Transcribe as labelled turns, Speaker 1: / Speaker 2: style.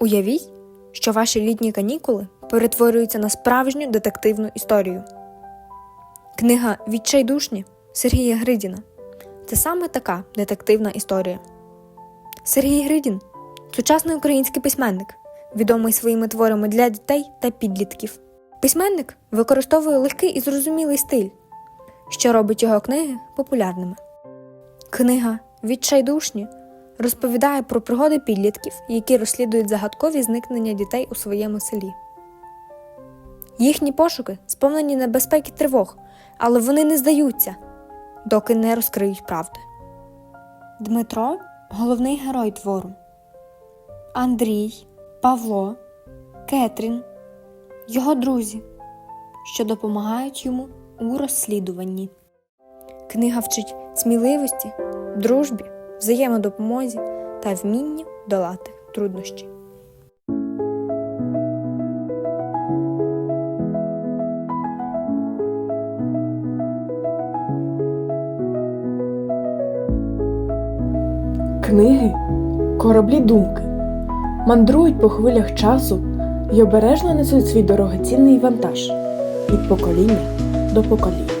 Speaker 1: Уявіть, що ваші літні канікули перетворюються на справжню детективну історію. Книга Відчайдушні Сергія Гридіна це саме така детективна історія. Сергій Гридін сучасний український письменник, відомий своїми творами для дітей та підлітків. Письменник використовує легкий і зрозумілий стиль, що робить його книги популярними. Книга Відчайдушні розповідає про пригоди підлітків, які розслідують загадкові зникнення дітей у своєму селі. Їхні пошуки сповнені небезпеки тривог, але вони не здаються, доки не розкриють правди. Дмитро головний герой твору. Андрій, Павло, Кетрін, його друзі, що допомагають йому у розслідуванні. Книга вчить сміливості, дружбі, взаємодопомозі та вмінню долати труднощі.
Speaker 2: Книги кораблі думки мандрують по хвилях часу і обережно несуть свій дорогоцінний вантаж від покоління до покоління.